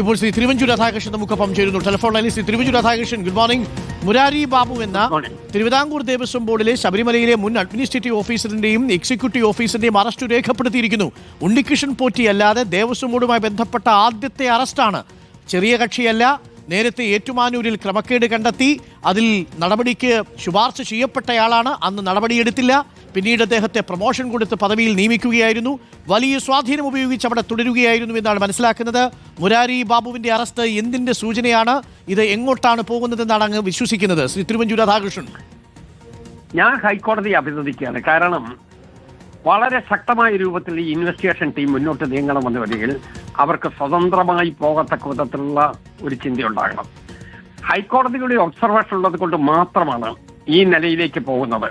ഇപ്പോൾ ശ്രീ തിരുവഞ്ചൂർ രാധാകൃഷ്ണൻ നമുക്കൊപ്പം ചേരുന്നു. ടെലിഫോൺ ലൈനിൽ ശ്രീ തിരുവഞ്ചൂർ രാധാകൃഷ്ണൻ ഗുഡ് മോർണിംഗ് മുരാരി ബാബു എന്ന. തിരുവിതാംകൂർ ദേവസ്വം ബോർഡിലെ ശബരിമലയിലെ മുൻ അഡ്മിനിസ്ട്രേറ്റീവ് ഓഫീസറിന്റെയും എക്സിക്യൂട്ടീവ് ഓഫീസറിന്റെയും അറസ്റ്റ് രേഖപ്പെടുത്തിയിരിക്കുന്നു. ഉണ്ണികൃഷ്ണൻ പോറ്റി അല്ലാതെ ദേവസ്വം ബോർഡുമായി ബന്ധപ്പെട്ട ആദ്യത്തെ അറസ്റ്റാണ്. ചെറിയ കക്ഷിയല്ല നേരത്തെ ഏറ്റുമാനൂരിൽ ക്രമക്കേട് കണ്ടെത്തി അതിൽ നടപടിക്ക് ശുപാർശ ചെയ്യപ്പെട്ടയാളാണ്. അന്ന് നടപടിയെടുത്തില്ല. പിന്നീട് അദ്ദേഹത്തെ പ്രൊമോഷൻ കൊടുത്ത് പദവിയിൽ നിയമിക്കുകയായിരുന്നു. വലിയ സ്വാധീനം ഉപയോഗിച്ച് അവിടെ തുടരുകയായിരുന്നു എന്നാണ് മനസ്സിലാക്കുന്നത്. മുരാരി ബാബുവിന്റെ അറസ്റ്റ് എന്തിന്റെ സൂചനയാണ്? ഇത് എങ്ങോട്ടാണ് പോകുന്നതെന്നാണ് അങ്ങ് വിശ്വസിക്കുന്നത്. ശ്രീ തിരുവഞ്ചൂർ രാധാകൃഷ്ണൻ. ഞാൻ ഹൈക്കോടതിയെ അഭിനന്ദിക്കുകയാണ്. കാരണം വളരെ ശക്തമായ രൂപത്തിൽ ഈ ഇൻവെസ്റ്റിഗേഷൻ ടീം മുന്നോട്ട് നീങ്ങണമെന്ന് വരികിൽ അവർക്ക് സ്വതന്ത്രമായി പോകത്തക്ക വിധത്തിലുള്ള ഒരു ചിന്തയുണ്ടാകണം. ഹൈക്കോടതിയുടെ ഒബ്സർവേഷൻ ഉള്ളത് കൊണ്ട് മാത്രമാണ് ഈ നിലയിലേക്ക് പോകുന്നത്.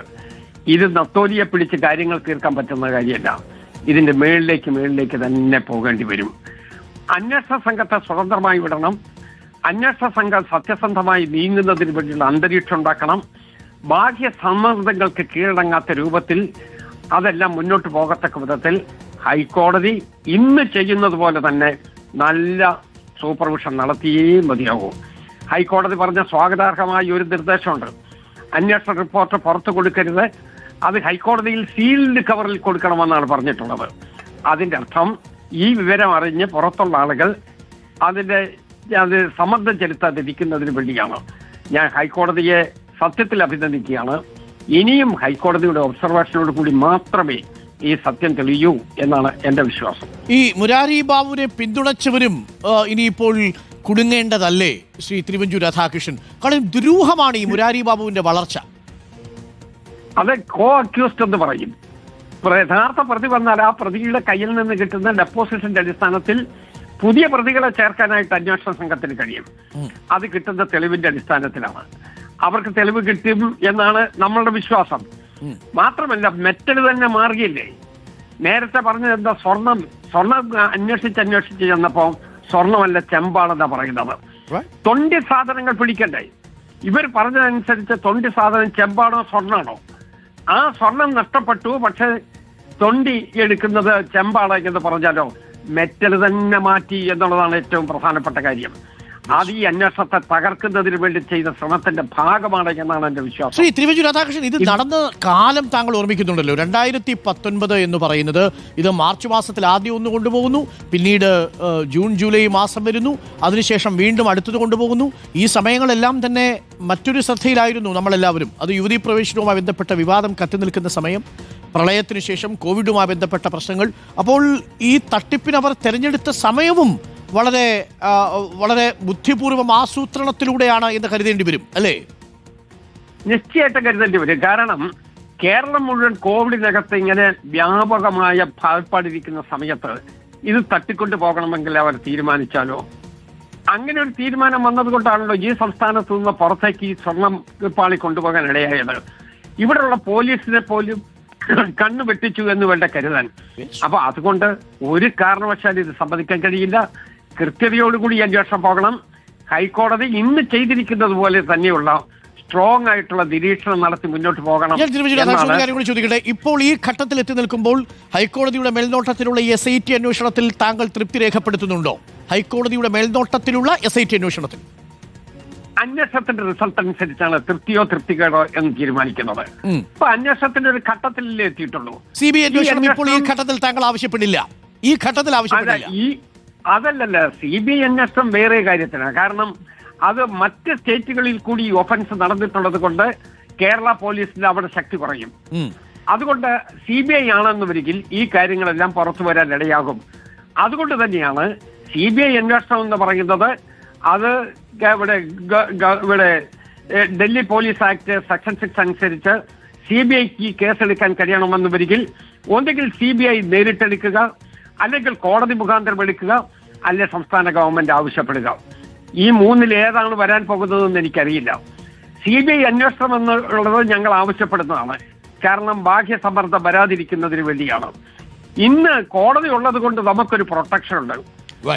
ഇത് നത്തോലിയെ പിടിച്ച് കാര്യങ്ങൾ തീർക്കാൻ പറ്റുന്ന കാര്യമല്ല. ഇതിന്റെ മേളിലേക്ക് മേളിലേക്ക് തന്നെ പോകേണ്ടി വരും. അന്വേഷണ സംഘത്തെ സ്വതന്ത്രമായി വിടണം. അന്വേഷണ സംഘം സത്യസന്ധമായി നീങ്ങുന്നതിന് വേണ്ടിയുള്ള അന്തരീക്ഷം ഉണ്ടാക്കണം. ബാഹ്യ സമ്മർദ്ദങ്ങൾക്ക് കീഴടങ്ങാത്ത രൂപത്തിൽ അതെല്ലാം മുന്നോട്ട് പോകത്തക്ക വിധത്തിൽ ഹൈക്കോടതി ഇന്ന് ചെയ്യുന്നത് പോലെ തന്നെ നല്ല സൂപ്പർവിഷൻ നടത്തിയേ മതിയാകൂ ഹൈക്കോടതി പറഞ്ഞ സ്വാഗതാർഹമായ ഒരു നിർദ്ദേശമുണ്ട്. അന്വേഷണ റിപ്പോർട്ട് പുറത്തു കൊടുക്കരുത്. അത് ഹൈക്കോടതിയിൽ സീൽഡ് കവറിൽ കൊടുക്കണമെന്നാണ് പറഞ്ഞിട്ടുള്ളത്. അതിന്റെ അർത്ഥം ഈ വിവരം അറിഞ്ഞ് പുറത്തുള്ള ആളുകൾ അതിന്റെ അത് സമ്മർദ്ദം ചെലുത്താതിരിക്കുന്നതിന് വേണ്ടിയാണ്. ഞാൻ ഹൈക്കോടതിയെ സത്യത്തിൽ അഭിനന്ദിക്കുകയാണ്. ഇനിയും ഹൈക്കോടതിയുടെ ഒബ്സർവേഷനോട് കൂടി മാത്രമേ ഈ സത്യം തെളിയൂ എന്നാണ് എന്റെ വിശ്വാസം. ഈ മുരാരി ബാബുവിനെ പിന്തുണച്ചവരും ഇനിയിപ്പോൾ കുടുങ്ങേണ്ടതല്ലേ? ശ്രീ തിരുവഞ്ചൂർ രാധാകൃഷ്ണൻ. കാരണം ദുരൂഹമാണ് ഈ മുരാരി ബാബുവിന്റെ വളർച്ച. അത് കോ അക്യൂസ്ഡ് എന്ന് പറയും. യഥാർത്ഥ പ്രതി വന്നാൽ ആ പ്രതിയുടെ കയ്യിൽ നിന്ന് കിട്ടുന്ന ഡെപ്പോസിഷന്റെ അടിസ്ഥാനത്തിൽ പുതിയ പ്രതികളെ ചേർക്കാനായിട്ട് അന്വേഷണ സംഘത്തിന് കഴിയും. അത് കിട്ടുന്ന തെളിവിന്റെ അടിസ്ഥാനത്തിലാണ്. അവർക്ക് തെളിവ് കിട്ടും എന്നാണ് നമ്മളുടെ വിശ്വാസം. മാത്രമല്ല മെറ്റൽ തന്നെ മാറുകയില്ലേ നേരത്തെ പറഞ്ഞത് എന്താ സ്വർണം സ്വർണം അന്വേഷിച്ച് അന്വേഷിച്ച് ചെന്നപ്പോ സ്വർണമല്ല ചെമ്പാണെന്നാ പറയുന്നത്? തൊണ്ടി സാധനങ്ങൾ പിടിക്കണ്ടേ? ഇവർ പറഞ്ഞതനുസരിച്ച് തൊണ്ടി സാധനം ചെമ്പാണോ സ്വർണാണോ ആ സ്വർണം നഷ്ടപ്പെട്ടു പക്ഷെ തൊണ്ടി എടുക്കുന്നത് ചെമ്പാണ് എന്ന് പറഞ്ഞാലോ മെറ്റൽ തന്നെ മാറ്റി എന്നുള്ളതാണ് ഏറ്റവും പ്രധാനപ്പെട്ട കാര്യം. അത് ഈ അന്വേഷണത്തെ തകർക്കുന്നതിന് വേണ്ടി ചെയ്ത ശ്രമത്തിന്റെ ഭാഗമാണ് എന്നാണ് എന്റെ വിശ്വാസം. ശ്രീ തിരുവഞ്ചൂർ രാധാകൃഷ്ണൻ ഇത് നടന്ന കാലം താങ്കൾ ഓർമ്മിക്കുന്നുണ്ടല്ലോ. രണ്ടായിരത്തി പത്തൊൻപത് എന്ന് പറയുന്നത് ഇത് മാർച്ച് മാസത്തിൽ ആദ്യം ഒന്ന് കൊണ്ടുപോകുന്നു പിന്നീട് ജൂൺ ജൂലൈ മാസം വരുന്നു അതിനുശേഷം വീണ്ടും അടുത്തത് കൊണ്ടുപോകുന്നു. ഈ സമയങ്ങളെല്ലാം തന്നെ മറ്റൊരു ശ്രദ്ധയിലായിരുന്നു നമ്മളെല്ലാവരും. അത് യുവതി പ്രവേശനവുമായി ബന്ധപ്പെട്ട വിവാദം കത്തി നിൽക്കുന്ന സമയം പ്രളയത്തിനു ശേഷം കോവിഡുമായി ബന്ധപ്പെട്ട പ്രശ്നങ്ങൾ. അപ്പോൾ ഈ തട്ടിപ്പിനവർ തെരഞ്ഞെടുത്ത സമയവും വളരെ വളരെ ബുദ്ധിപൂർവം ആസൂത്രണത്തിലൂടെയാണ് എന്ന് കരുതേണ്ടി വരും അല്ലേ? നിശ്ചയമായിട്ടും കരുതേണ്ടി വരും. കാരണം കേരളം മുഴുവൻ കോവിഡിനകത്ത് ഇങ്ങനെ വ്യാപകമായ ഭാഗപ്പാടിരിക്കുന്ന സമയത്ത് ഇത് തട്ടിക്കൊണ്ടു പോകണമെങ്കിൽ അവർ തീരുമാനിച്ചാലോ? അങ്ങനെ ഒരു തീരുമാനം വന്നതുകൊണ്ടാണല്ലോ ഈ സംസ്ഥാനത്ത് നിന്ന് പുറത്തേക്ക് ഈ സ്വർണം പാളി കൊണ്ടുപോകാൻ ഇടയായത്. ഇവിടെയുള്ള പോലീസിനെ പോലും കണ്ണു വെട്ടിച്ചു എന്ന് വേണ്ട കരുതാൻ. അപ്പൊ അതുകൊണ്ട് ഒരു കാരണവശാലും ഇത് സമ്മതിക്കാൻ കഴിയില്ല. കൃത്യതയോടുകൂടി അന്വേഷണം പോകണം. ഹൈക്കോടതി ഇന്ന് ചെയ്തിരിക്കുന്നത് പോലെ തന്നെയുള്ള സ്ട്രോങ് ആയിട്ടുള്ള നിരീക്ഷണം നടത്തി മുന്നോട്ട് പോകണം കൂടി ചോദിക്കട്ടെ? ഇപ്പോൾ ഈ ഘട്ടത്തിൽ എത്തി നിൽക്കുമ്പോൾ ഹൈക്കോടതിയുടെ മേൽനോട്ടത്തിലുള്ള എസ് ഐ ടി അന്വേഷണത്തിൽ താങ്കൾ തൃപ്തി രേഖപ്പെടുത്തുന്നുണ്ടോ? ഹൈക്കോടതിയുടെ മേൽനോട്ടത്തിലുള്ള എസ് ഐ ടി അന്വേഷണത്തിൽ. അന്വേഷണത്തിന്റെ റിസൾട്ട് അനുസരിച്ചാണ് തൃപ്തിയോ തൃപ്തികേടോ എന്ന് തീരുമാനിക്കുന്നത്. ഇപ്പൊ അന്വേഷണത്തിന്റെ ഒരു ഘട്ടത്തിലല്ലേ എത്തിയിട്ടുള്ളൂ. സി ബി ഐ അന്വേഷണം ഇപ്പോൾ ഈ ഘട്ടത്തിൽ താങ്കൾ ആവശ്യപ്പെടില്ല. ഈ ഘട്ടത്തിൽ ആവശ്യപ്പെടില്ല. ഈ അതല്ലല്ല സി ബി ഐ അന്വേഷണം വേറെ കാര്യത്തിനാണ് കാരണം അത് മറ്റ് സ്റ്റേറ്റുകളിൽ കൂടി ഒഫൻസ് നടന്നിട്ടുള്ളത് കൊണ്ട് കേരള പോലീസിന്റെ അവിടെ ശക്തി കുറയും. അതുകൊണ്ട് സി ബി ഐ ആണെന്ന് വരികിൽ ഈ കാര്യങ്ങളെല്ലാം പുറത്തു വരാൻ ഇടയാകും. അതുകൊണ്ട് തന്നെയാണ് സി ബി ഐ അന്വേഷണം എന്ന് പറയുന്നത് അത് ഇവിടെ ഇവിടെ Delhi police act section six അനുസരിച്ച് സി ബി ഐക്ക് കേസെടുക്കാൻ കഴിയണമെന്ന് വരികിൽ ഒന്നുകിൽ സി ബി ഐ നേരിട്ടെടുക്കുക അല്ലെങ്കിൽ കോടതി മുഖാന്തരം എടുക്കുക അല്ലെങ്കിൽ സംസ്ഥാന ഗവൺമെന്റ് ആവശ്യപ്പെടുക. ഈ മൂന്നിൽ ഏതാണ് വരാൻ പോകുന്നതെന്ന് എനിക്കറിയില്ല. സി ബി ഐ അന്വേഷണം എന്നുള്ളത് ഞങ്ങൾ ആവശ്യപ്പെടുന്നതാണ്. കാരണം ബാഹ്യ സമ്മർദ്ദം വരാതിരിക്കുന്നതിന് വേണ്ടിയാണ്. ഇന്ന് കോടതി ഉള്ളത് കൊണ്ട് നമുക്കൊരു പ്രൊട്ടക്ഷൻ ഉണ്ട്.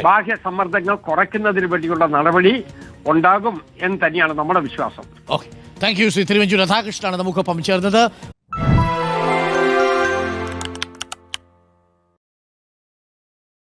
ബാഹ്യ സമ്മർദ്ദങ്ങൾ കുറയ്ക്കുന്നതിന് വേണ്ടിയുള്ള നടപടി ഉണ്ടാകും എന്ന് തന്നെയാണ് നമ്മുടെ വിശ്വാസം. Okay thank you Sri Thiruvanchoor. രാധാകൃഷ്ണനാണ് നമുക്കൊപ്പം ചേർന്നത്.